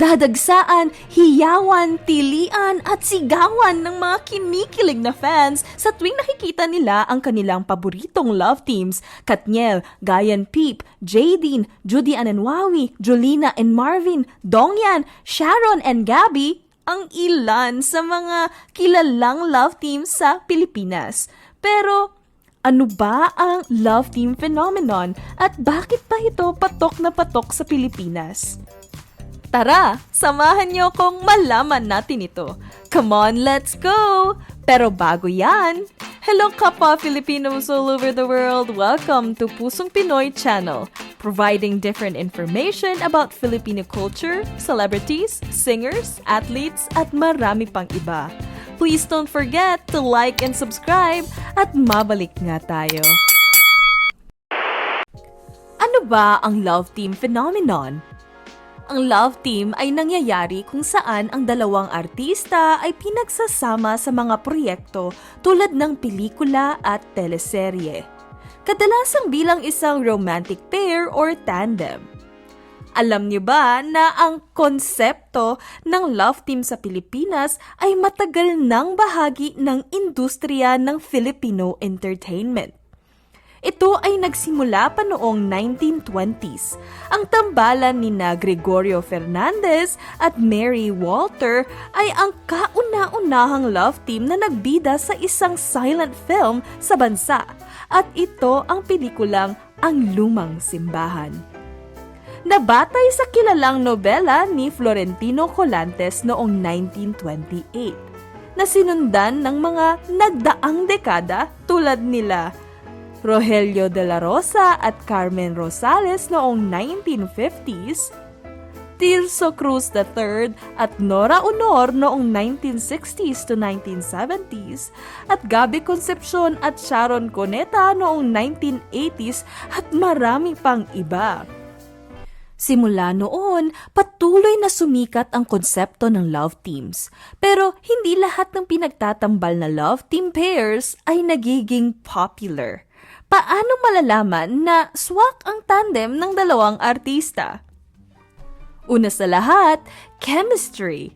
Dadagsaan, hiyawan, tilian at sigawan ng mga kinikilig na fans sa tuwing nakikita nila ang kanilang paboritong love teams. Katniel, Gayan Peep, Jadine, Judy Ananwawi, Julina and Marvin, Dongyan, Sharon and Gabby ang ilan sa mga kilalang love teams sa Pilipinas. Pero ano ba ang love team phenomenon at bakit pa ito patok na patok sa Pilipinas? Tara, samahan niyo kong malaman natin ito. Come on, let's go! Pero bago yan, hello kapwa Filipinos all over the world! Welcome to Pusong Pinoy Channel, providing different information about Filipino culture, celebrities, singers, athletes, at marami pang iba. Please don't forget to like and subscribe at mabalik nga tayo. Ano ba ang love team phenomenon? Ang love team ay nangyayari kung saan ang dalawang artista ay pinagsasama sa mga proyekto tulad ng pelikula at teleserye. Kadalasang bilang isang romantic pair or tandem. Alam niyo ba na ang konsepto ng love team sa Pilipinas ay matagal nang bahagi ng industriya ng Filipino entertainment? Ito ay nagsimula pa noong 1920s. Ang tambalan ni na Gregorio Fernandez at Mary Walter ay ang kauna-unahang love team na nagbida sa isang silent film sa bansa. At ito ang pelikulang Ang Lumang Simbahan. Nabatay sa kilalang nobela ni Florentino Colantes noong 1928 na sinundan ng mga nagdaang dekada tulad nila Rogelio de la Rosa at Carmen Rosales noong 1950s, Tirso Cruz III at Nora Honor noong 1960s to 1970s, at Gabi Concepcion at Sharon Coneta noong 1980s at marami pang iba. Simula noon, patuloy na sumikat ang konsepto ng love teams. Pero hindi lahat ng pinagtatambal na love team pairs ay nagiging popular. Paano malalaman na swak ang tandem ng dalawang artista? Una sa lahat, chemistry.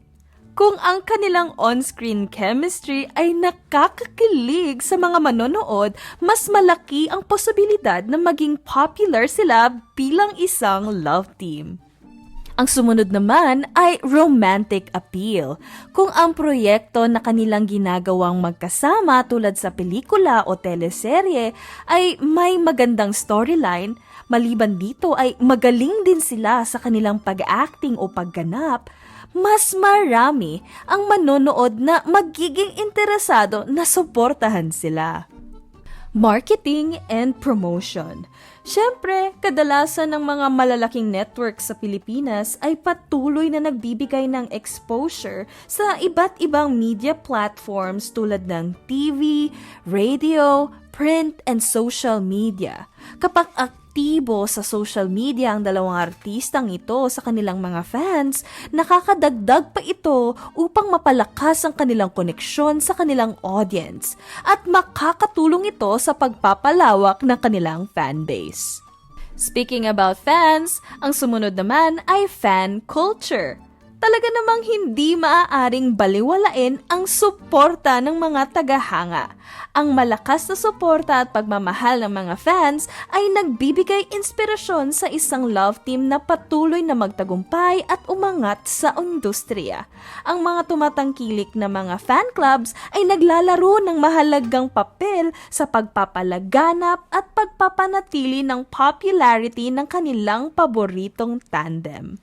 Kung ang kanilang on-screen chemistry ay nakakakilig sa mga manonood, mas malaki ang posibilidad na maging popular sila bilang isang love team. Ang sumunod naman ay romantic appeal. Kung ang proyekto na kanilang ginagawang magkasama tulad sa pelikula o teleserye ay may magandang storyline, maliban dito ay magaling din sila sa kanilang pag-acting o pagganap, mas marami ang manonood na magiging interesado na suportahan sila. Marketing and promotion. Siyempre, kadalasan ng mga malalaking network sa Pilipinas ay patuloy na nagbibigay ng exposure sa iba't ibang media platforms tulad ng TV, radio, print, and social media. Kapag aktibo sa social media ang dalawang artistang ito sa kanilang mga fans, nakakadagdag pa ito upang mapalakas ang kanilang koneksyon sa kanilang audience at makakatulong ito sa pagpapalawak ng kanilang fanbase. Speaking about fans, ang sumunod naman ay fan culture talaga namang hindi maaaring baliwalain ang suporta ng mga tagahanga. Ang malakas na suporta at pagmamahal ng mga fans ay nagbibigay inspirasyon sa isang love team na patuloy na magtagumpay at umangat sa industriya. Ang mga tumatangkilik na mga fan clubs ay naglalaro ng mahalagang papel sa pagpapalaganap at pagpapanatili ng popularity ng kanilang paboritong tandem.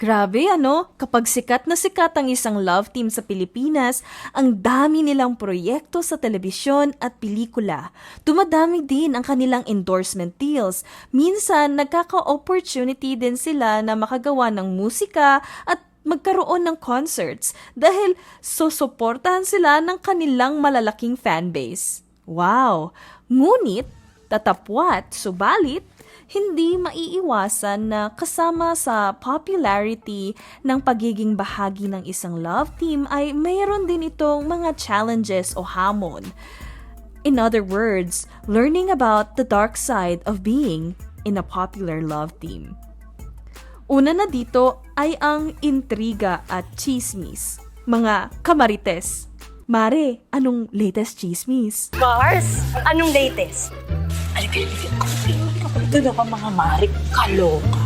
Grabe ano, kapag sikat na sikat ang isang love team sa Pilipinas, ang dami nilang proyekto sa telebisyon at pelikula. Dumadami din ang kanilang endorsement deals. Minsan, nagkaka-opportunity din sila na makagawa ng musika at magkaroon ng concerts dahil susuportahan sila ng kanilang malalaking fanbase. Wow! Ngunit, tatapwat, subalit, hindi maiiwasan na kasama sa popularity ng pagiging bahagi ng isang love team ay mayroon din itong mga challenges o hamon. In other words, learning about the dark side of being in a popular love team. Una na dito ay ang intriga at chismis. Mga kamarites. Mare, anong latest chismis? Mars, anong latest? Doon ka mga marik, kaloka.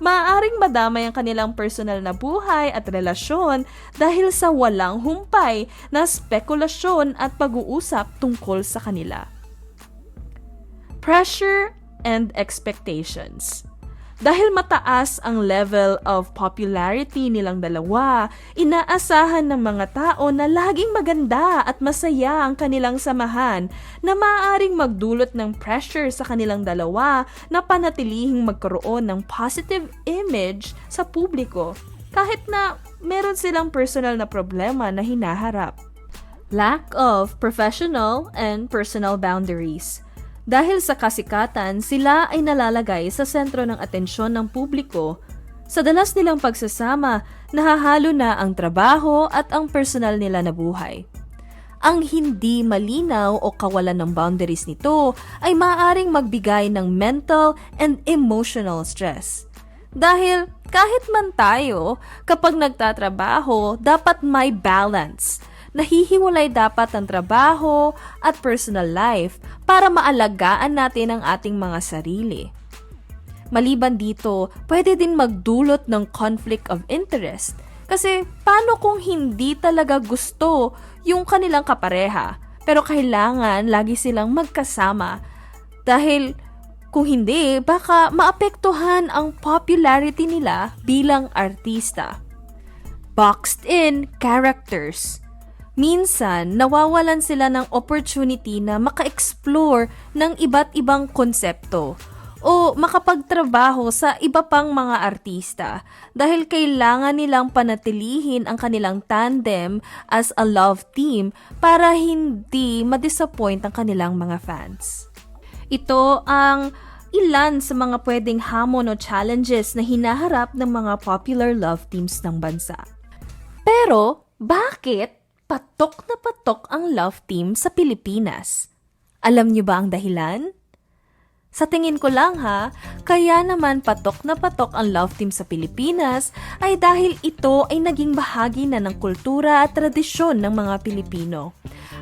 Maaaring madamay ang kanilang personal na buhay at relasyon dahil sa walang humpay na spekulasyon at pag-uusap tungkol sa kanila. Pressure and expectations. Dahil mataas ang level of popularity nilang dalawa, inaasahan ng mga tao na laging maganda at masaya ang kanilang samahan na maaaring magdulot ng pressure sa kanilang dalawa na panatilihing magkaroon ng positive image sa publiko kahit na meron silang personal na problema na hinaharap. Lack of professional and personal boundaries. Dahil sa kasikatan, sila ay nalalagay sa sentro ng atensyon ng publiko. Sa dalas nilang pagsasama, nahahalo na ang trabaho at ang personal nila na buhay. Ang hindi malinaw o kawalan ng boundaries nito ay maaaring magbigay ng mental and emotional stress. Dahil kahit man tayo, kapag nagtatrabaho, dapat may balance. Nahihiwalay dapat ang trabaho at personal life para maalagaan natin ang ating mga sarili. Maliban dito, pwede din magdulot ng conflict of interest. Kasi paano kung hindi talaga gusto yung kanilang kapareha, pero kailangan lagi silang magkasama? Dahil kung hindi, baka maapektuhan ang popularity nila bilang artista. Boxed in characters. Minsan, nawawalan sila ng opportunity na maka-explore ng iba't ibang konsepto o makapagtrabaho sa iba pang mga artista dahil kailangan nilang panatilihin ang kanilang tandem as a love team para hindi ma-disappoint ang kanilang mga fans. Ito ang ilan sa mga pwedeng hamon o challenges na hinaharap ng mga popular love teams ng bansa. Pero, bakit patok na patok ang love team sa Pilipinas? Alam niyo ba ang dahilan? Sa tingin ko lang ha, kaya naman patok na patok ang love team sa Pilipinas ay dahil ito ay naging bahagi na ng kultura at tradisyon ng mga Pilipino.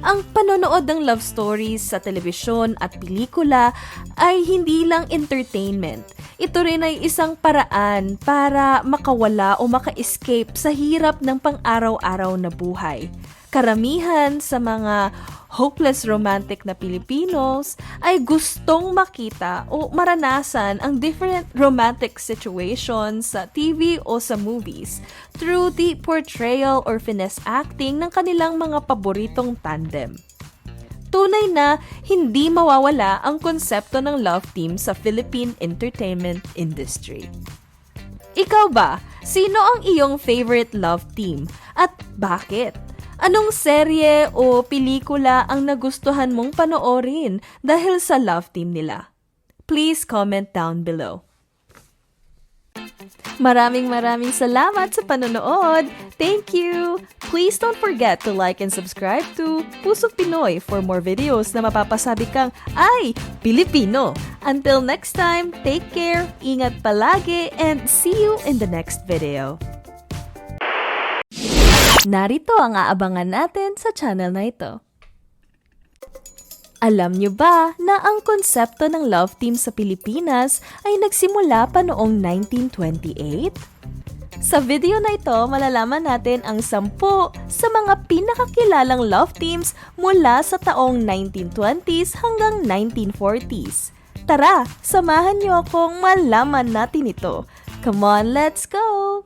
Ang panonood ng love stories sa telebisyon at pelikula ay hindi lang entertainment. Ito rin ay isang paraan para makawala o maka-escape sa hirap ng pang-araw-araw na buhay. Karamihan sa mga hopeless romantic na Pilipinos ay gustong makita o maranasan ang different romantic situations sa TV o sa movies through the portrayal or finesse acting ng kanilang mga paboritong tandem. Tunay na hindi mawawala ang konsepto ng love team sa Philippine entertainment industry. Ikaw ba? Sino ang iyong favorite love team? At bakit? Anong serye o pelikula ang nagustuhan mong panoorin dahil sa love team nila? Please comment down below. Maraming maraming salamat sa panonood. Thank you! Please don't forget to like and subscribe to Pusok Pinoy for more videos na mapapasabi kang, ay, Pilipino! Until next time, take care, ingat palagi, and see you in the next video. Narito ang aabangan natin sa channel na ito. Alam nyo ba na ang konsepto ng love team sa Pilipinas ay nagsimula pa noong 1928? Sa video na ito, malalaman natin ang sampu sa mga pinakakilalang love teams mula sa taong 1920s hanggang 1940s. Tara, samahan niyo akong malaman natin ito. Come on, let's go!